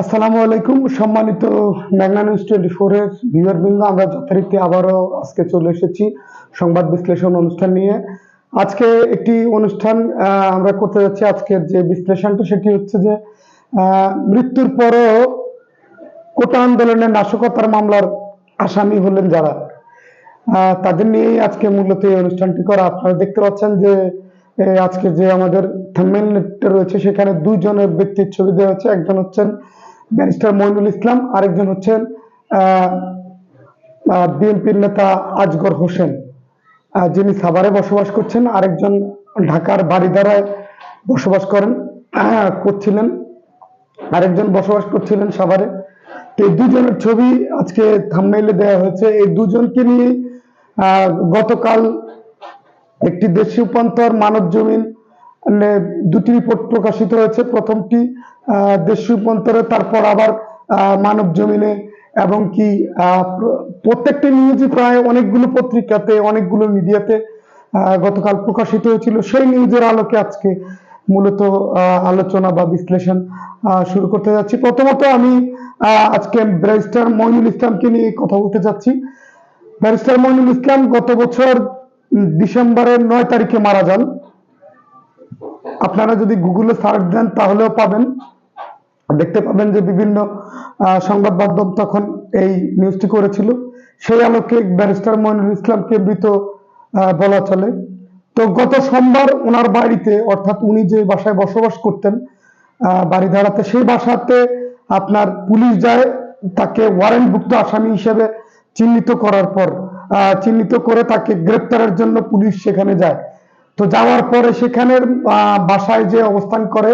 আসসালামু আলাইকুম, সম্মানিত ম্যাগনা নিউজ টোয়েন্টি ফোরের ভিউয়ার বৃন্দ, আমরা যথারীতি আবারও আজকে চলে এসেছি সংবাদ বিশ্লেষণ অনুষ্ঠান নিয়ে। আজকে একটি অনুষ্ঠান আমরা করতে যাচ্ছি আজকের যে বিশ্লেষণটা, সেটি হচ্ছে যে মৃত্যুর পরও কোটা আন্দোলনের নাশকতার মামলার আসামি হলেন যারা। তাদের নিয়েই আজকে মূলত এই অনুষ্ঠানটি করা। আপনারা দেখতে পাচ্ছেন যে আজকে যে আমাদের থাম্বনেলটা রয়েছে, সেখানে দুইজনের ব্যক্তির ছবি দেওয়া হচ্ছে একজন হচ্ছেন ব্যারিস্টার মইনুল ইসলাম, আরেকজন হচ্ছেন বিএনপির নেতা আজগর হোসেন। যিনি সাভারে বসবাস করছেন, আরেকজন ঢাকার বাড়িধারায় বসবাস করেন করছিলেন, আরেকজন বসবাস করছিলেন সাভারে। এই দুজনের ছবি আজকে থাম্বনেইলে দেওয়া হয়েছে। এই দুজনকে নিয়ে গতকাল একটি দেশি রূপান্তর মানব জমিন মানে দুটি রিপোর্ট প্রকাশিত হয়েছে। প্রথমটি দেশি রূপান্তরে, তারপর আবার মানব জমিনে এবং কি প্রত্যেকটি নিউজই প্রায় অনেকগুলো পত্রিকাতে, অনেকগুলো মিডিয়াতে গতকাল প্রকাশিত হয়েছিল। সেই নিউজের আলোকে আজকে মূলত আলোচনা বা বিশ্লেষণ শুরু করতে যাচ্ছি। প্রথমত আমি আজকে ব্যারিস্টার মইনুল ইসলামকে নিয়ে কথা বলতে চাচ্ছি ব্যারিস্টার মইনুল ইসলাম গত বছর ডিসেম্বরের নয় তারিখে মারা যান। আপনারা যদি গুগলে সার্চ দেন তাহলেও পাবেন। দেখতে পাবেন যে বিভিন্ন সংবাদ মাধ্যম তখন এই নিউজটি করেছিল। সেই আলোকে ব্যারিস্টার মইনুল ইসলামকে মৃত বলা চলে। তো গত সোমবার ওনার বাড়িতে অর্থাৎ উনি যে বাসায় বসবাস করতেন আহ, বাড়িধারাতে সেই বাসাতে আপনার পুলিশ যায় তাকে ওয়ারেন্টভুক্ত আসামি হিসেবে চিহ্নিত করার পর চিহ্নিত করে তাকে গ্রেপ্তারের জন্য পুলিশ সেখানে যায়। তো যাওয়ার পরে সেখানের বাসায় যে অবস্থান করে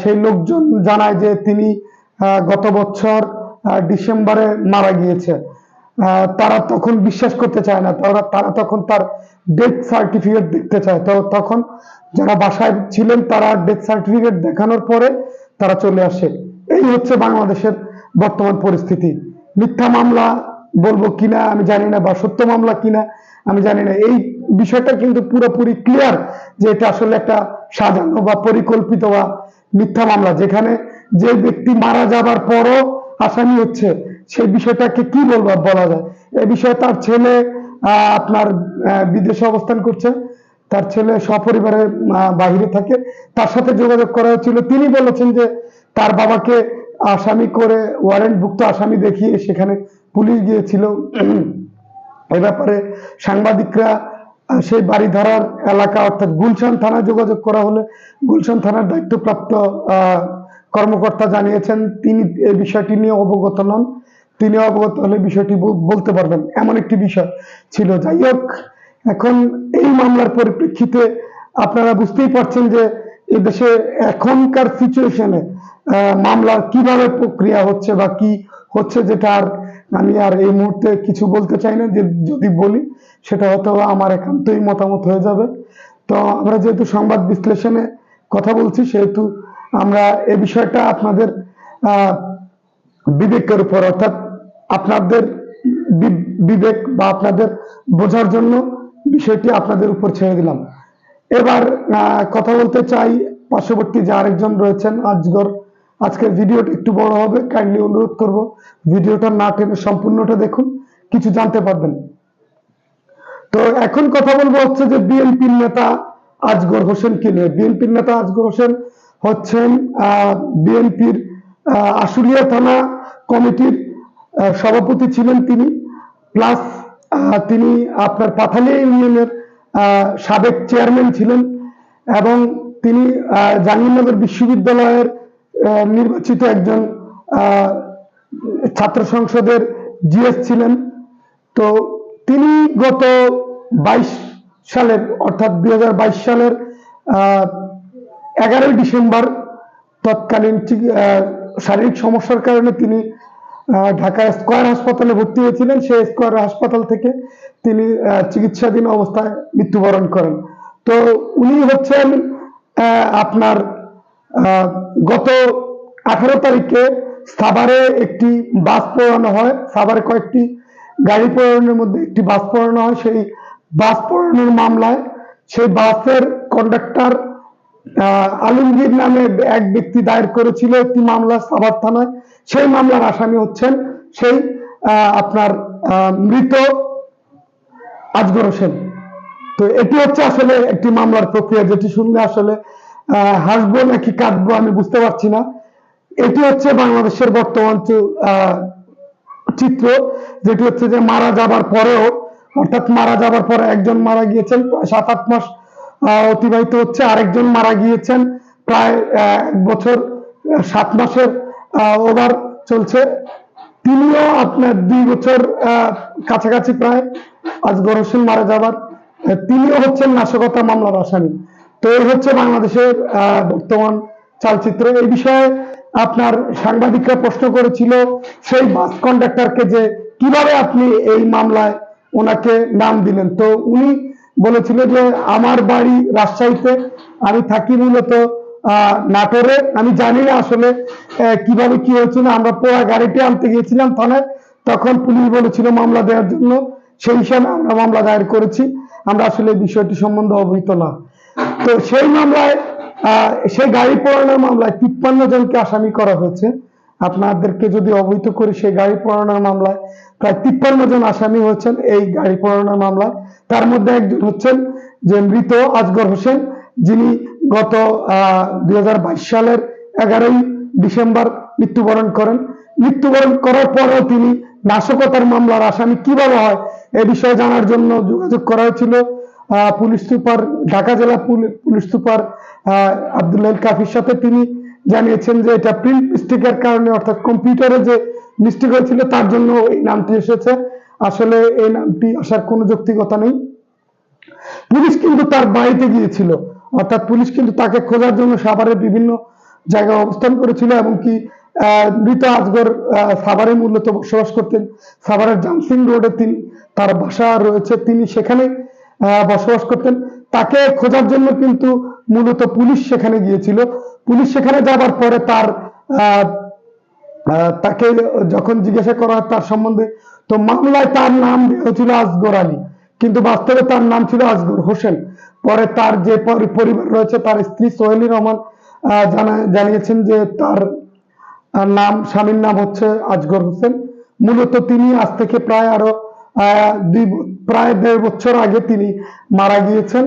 সেই লোকজন জানায় যে তিনি গত বছর ডিসেম্বরে মারা গিয়েছে। তারা তখন বিশ্বাস করতে চায় না। তারা তারা তখন তার ডেথ সার্টিফিকেট দেখতে চায়। তো তখন যারা বাসায় ছিলেন, তারা ডেথ সার্টিফিকেট দেখানোর পরে তারা চলে আসে। এই হচ্ছে বাংলাদেশের বর্তমান পরিস্থিতি। মিথ্যা মামলা বলব কিনা আমি জানি না বা সত্য মামলা কিনা আমি জানি না, এই বিষয়টা কিন্তু পুরোপুরি ক্লিয়ার যে এটা আসলে একটা সাজানো বা পরিকল্পিত বা মিথ্যা মামলা, যেখানে যে ব্যক্তি মারা যাবার পরও আসামি হচ্ছে সেই বিষয়টাকে কি বলব বলা যায়? এই বিষয়ে তার ছেলে আপনার বিদেশে অবস্থান করছে, তার ছেলে সপরিবারে বাহিরে থাকে, তার সাথে যোগাযোগ করা হয়েছিল। তিনি বলেছেন যে তার বাবাকে আসামি করে ওয়ারেন্টভুক্ত আসামি দেখিয়ে সেখানে পুলিশ গিয়েছিল। এ ব্যাপারে সাংবাদিকরা সেই বাড়িধারার এলাকা অর্থাৎ গুলশান থানায় যোগাযোগ করা হলে গুলশান থানার দায়িত্বপ্রাপ্ত কর্মকর্তা জানিয়েছেন, তিনি এই বিষয়টি নিয়ে অবগত নন। তিনি অবগত হলে বিষয়টি বলতে পারবেন। এমন একটি বিষয় ছিল। যাই হোক, এখন এই মামলার পরিপ্রেক্ষিতে আপনারা বুঝতেই পারছেন যে এই দেশে এখনকার সিচুয়েশনে মামলার কীভাবে প্রক্রিয়া হচ্ছে বা কি হচ্ছে যেটা আর আমি আর এই মুহূর্তে কিছু বলতে চাই না, যে যদি বলি, সেটা হয়তো আমার একান্তই মতামত হয়ে যাবে। তো আমরা যেহেতু সংবাদ বিশ্লেষণে কথা বলছি, সেহেতু আমরা এ বিষয়টা আপনাদের বিবেকের উপর, অর্থাৎ আপনাদের বিবেক বা আপনাদের বোঝার জন্য বিষয়টি আপনাদের উপর ছেড়ে দিলাম। এবার কথা বলতে চাই, পার্শ্ববর্তী যে আরেকজন রয়েছেন, আজগর আজকের ভিডিওটা একটু বড় হবে কাইন্ডলি অনুরোধ করব। ভিডিওটা না টেনে সম্পূর্ণটা দেখুন, কিছু জানতে পারবেন। তো এখন কথা বলব হচ্ছে যে বিএনপির নেতা আজগর হোসেন হোসেনকে নিয়ে। বিএনপির নেতা আজগর হোসেন হচ্ছেন বিএনপির আশুলিয়া থানা কমিটির সভাপতি ছিলেন তিনি। প্লাস তিনি আপনার পাথালিয়া ইউনিয়নের সাবেক চেয়ারম্যান ছিলেন এবং তিনি জাহাঙ্গীরনগর বিশ্ববিদ্যালয়ের নির্বাচিত একজন ছাত্র সংসদের জিএস ছিলেন। তো তিনি গত বাইশ সালের, অর্থাৎ দুই সালের এগারোই ডিসেম্বর তৎকালীন শারীরিক সমস্যার কারণে তিনি ঢাকা স্কয়ার হাসপাতালে ভর্তি হয়েছিলেন। সেই স্কয়ার হাসপাতাল থেকে তিনি চিকিৎসাধীন অবস্থায় মৃত্যুবরণ করেন। তো উনি হচ্ছেন আপনার গত আঠারো তারিখে সাভারে একটি বাস পড়ানো হয়। সাভারে কয়েকটি গাড়ি পড়ানোর মধ্যে একটি বাস পড়ানো হয়। সেই বাস পড়ানোর মামলায় সেই বাসের কন্ডাক্টর আলমগীর নামে এক ব্যক্তি দায়ের করেছিল একটি মামলা সাভার থানায়। সেই মামলার আসামি হচ্ছেন সেই আপনার মৃত আজগর হোসেন। তো এটি হচ্ছে আসলে একটি মামলার প্রক্রিয়া। যেটি শুনলে আসলে হাসবো নাকি কাঁদবো আমি বুঝতে পারছি না। এটি হচ্ছে বাংলাদেশের বর্তমান চিত্র, যেটি হচ্ছে যে মারা যাবার পরেও, অর্থাৎ মারা যাবার পরে একজন মারা গিয়েছেন সাত, আট মাস অতিবাহিত হচ্ছে, আরেকজন মারা গিয়েছেন, প্রায় এক বছর, সাত মাসের ওভার চলছে। তিনিও আপনার দুই বছর কাছাকাছি প্রায় আজ হোসেন মারা যাবার তিনিও হচ্ছেন নাশকতা মামলার আসামি। তো এই হচ্ছে বাংলাদেশের বর্তমান চালচিত্র। এই বিষয়ে আপনার সাংবাদিকরা প্রশ্ন করেছিল সেই বাস কন্ডাক্টরকে যে কীভাবে আপনি এই মামলায় ওনাকে নাম দিলেন। তো উনি বলেছিল যে, আমার বাড়ি রাজশাহীতে, আমি থাকি মূলত নাটোরে। আমি জানি না আসলে কীভাবে কি হয়েছিল। আমরা পোড়া গাড়িটি আনতে গিয়েছিলাম থানায়। তখন পুলিশ বলেছিল মামলা দেওয়ার জন্য। সেই হিসাবে আমরা মামলা দায়ের করেছি। আমরা আসলে বিষয়টি সম্বন্ধে অবহিত না। তো সেই মামলায় আহ, সেই গাড়ি পোড়ানোর মামলায় তিপ্পান্ন জনকে আসামি করা হয়েছে। আপনাদেরকে যদি অবহিত করি সেই গাড়ি পোড়ানোর মামলায় প্রায় তিপ্পান্ন জন আসামি হয়েছেন এই গাড়ি পোড়ানোর মামলায়। তার মধ্যে একজন হচ্ছেন যে মৃত আজগর হোসেন যিনি গত বাইশ সালের এগারোই ডিসেম্বর মৃত্যুবরণ করেন। মৃত্যুবরণ করার পরেও তিনি নাশকতার মামলার আসামি কীভাবে হয় এ বিষয়ে জানার জন্য যোগাযোগ করা হয়েছিল। আহ, পুলিশ সুপার, ঢাকা জেলা পুলিশ সুপার আব্দুল্লাহ কাফির সাথে তিনি জানিয়েছেন যে এটা প্রিন্ট মিস্টেকের কারণে, অর্থাৎ কম্পিউটারে যে মিস্টেক হয়েছিল, তার জন্য এই নামটি এসেছে। আসলে এই নামটি আসার কোনো যৌক্তিকতা নেই। পুলিশ কিন্তু তার বাড়িতে গিয়েছিল। অর্থাৎ পুলিশ কিন্তু তাকে খোঁজার জন্য সাভারের বিভিন্ন জায়গায় অবস্থান করেছিল এবং কি মৃত আজগর সাভারে মূলত বসবাস করতেন। সাভারের জামসিং রোডে তিনি, তার বাসা রয়েছে। তিনি সেখানে বসবাস করতেন। তাকে খোঁজার জন্য কিন্তু মূলত পুলিশ সেখানে গিয়েছিল। পুলিশ সেখানে যাবার পরে তার তাকে যখন জিজ্ঞাসা করা তার সম্বন্ধে, তো মামলায় তার নাম হয়েছিল আসগর আলী, কিন্তু বাস্তবে তার নাম ছিল আসগর হোসেন। পরে তার যে পরি- পরিবার রয়েছে, তার স্ত্রী সোহেলি রহমান জানিয়েছেন যে তার নাম, স্বামীর নাম হচ্ছে আজগর হোসেন। মূলত তিনি আজ থেকে প্রায় আরও প্রায় দেড় বছর আগে তিনি মারা গিয়েছেন।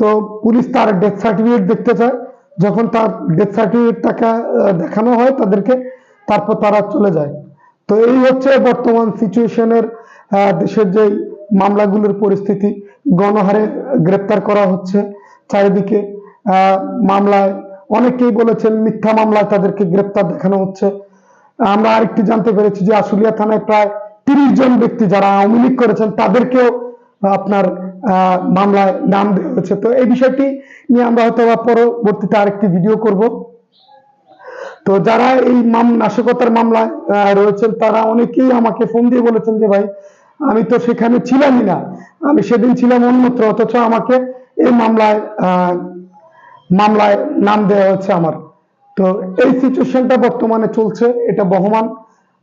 তো পুলিশ তার ডেথ সার্টিফিকেট দেখতে চায়। যখন তার ডেথ সার্টিফিকেট টাকা দেখানো হয় তাদেরকে, তারপর তারা চলে যায়। তো এই হচ্ছে বর্তমান সিচুয়েশনের দেশের যে মামলাগুলোর পরিস্থিতি। গণহারে গ্রেপ্তার করা হচ্ছে চারিদিকে। মামলায় অনেকেই বলেছেন মিথ্যা মামলায় তাদেরকে গ্রেপ্তার দেখানো হচ্ছে। আমরা আরেকটি জানতে পেরেছি যে আশুলিয়া থানায় প্রায় তিরিশ জন ব্যক্তি যারা আওয়ামী লীগ করেছেন, তাদেরকেও আপনার মামলায় নাম দেওয়া হয়েছে। তো এই বিষয়টি নিয়ে আমরা হয়তো বা পরবর্তীতে আরেকটি ভিডিও করব। তো যারা এই মাম, নাশকতার মামলায় রয়েছেন, তারা অনেকেই আমাকে ফোন দিয়ে বলেছেন যে, ভাই, আমি তো সেখানে ছিলামই না। আমি সেদিন ছিলাম অন্যত্র, অথচ আমাকে এই মামলায় মামলায় নাম দেওয়া হচ্ছে আমার। তো এই সিচুয়েশনটা বর্তমানে চলছে, এটা বহমান।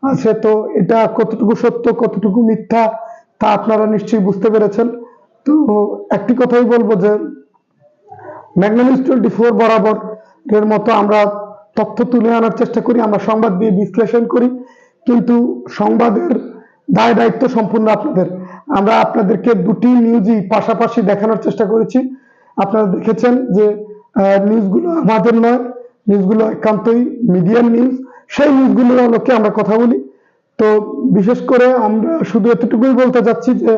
আছে তো এটা কতটুকু সত্য, কতটুকু মিথ্যা, তা আপনারা নিশ্চয়ই বুঝতে পেরেছেন। তো একটি কথাই বলব যে ম্যাগনানিউজ টোয়েন্টি ফোর বরাবর এর মতো আমরা তথ্য তুলে আনার চেষ্টা করি, আমরা সংবাদ দিয়ে বিশ্লেষণ করি, কিন্তু সংবাদের দায় দায়িত্ব সম্পূর্ণ আপনাদের। আমরা আপনাদেরকে দুটি নিউজই পাশাপাশি দেখানোর চেষ্টা করেছি। আপনারা দেখেছেন যে নিউজগুলো আমাদের নয় নিউজগুলো একান্তই মিডিয়ার নিউজ সেই নিউজগুলোর আলোকে আমরা কথা বলি। তো বিশেষ করে আমরা শুধু এতটুকুই বলতে চাচ্ছি যে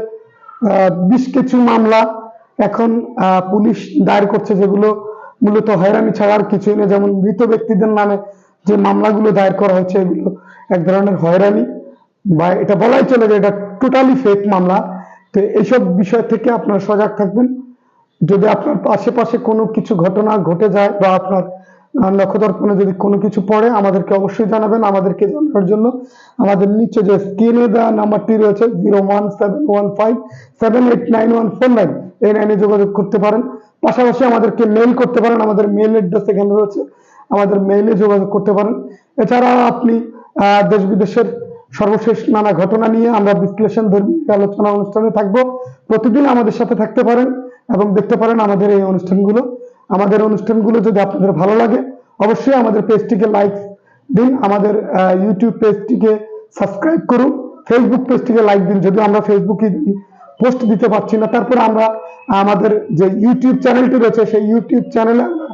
বেশ কিছু মামলা এখন পুলিশ দায়ের করছে যেগুলো মূলত হয়রানি ছাড়া আর কিছুই না। যেমন মৃত ব্যক্তিদের নামে যে মামলাগুলো দায়ের করা হয়েছে, এগুলো এক ধরনের হয়রানি বা এটা বলাই চলে যে এটা টোটালি ফেক মামলা। তো এইসব বিষয় থেকে আপনারা সজাগ থাকবেন। যদি আপনার আশেপাশে কোনো কিছু ঘটনা ঘটে যায় বা আপনার আহ, নক্ষদর্পণে যদি কোনো কিছু পড়ে আমাদেরকে অবশ্যই জানাবেন আমাদেরকে জানানোর জন্য আমাদের নিচে যে স্ক্রিনে দেওয়া নাম্বারটি রয়েছে zero one seven one five seven eight nine one four nine এই লাইনে যোগাযোগ করতে পারেন। পাশাপাশি আমাদেরকে মেল করতে পারেন আমাদের মেল অ্যাড্রেস এখানে রয়েছে আমাদের মেইলে যোগাযোগ করতে পারেন। এছাড়া আপনি দেশ বিদেশের সর্বশেষ নানা ঘটনা নিয়ে আমরা বিশ্লেষণ ধর্মী আলোচনা অনুষ্ঠানে থাকব। প্রতিদিন আমাদের সাথে থাকতে পারেন এবং দেখতে পারেন আমাদের এই অনুষ্ঠানগুলো। আমাদের অনুষ্ঠানগুলো যদি আপনাদের ভালো লাগে, অবশ্যই আমাদের পেজটিকে লাইক দিন, আমাদের ইউটিউব পেজটিকে সাবস্ক্রাইব করুন ফেসবুক পেজটিকে লাইক দিন। যদি আমরা ফেসবুকে পোস্ট দিতে পারছি না, তারপরে আমরা, আমাদের যে ইউটিউব চ্যানেলটি রয়েছে, সেই ইউটিউব চ্যানেলে আমরা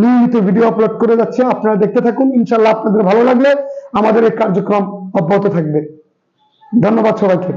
নিয়মিত ভিডিও আপলোড করে যাচ্ছি। আপনারা দেখতে থাকুন ইনশাল্লাহ আপনাদের ভালো লাগলে আমাদের এই কার্যক্রম অব্যাহত থাকবে। ধন্যবাদ সবাইকে।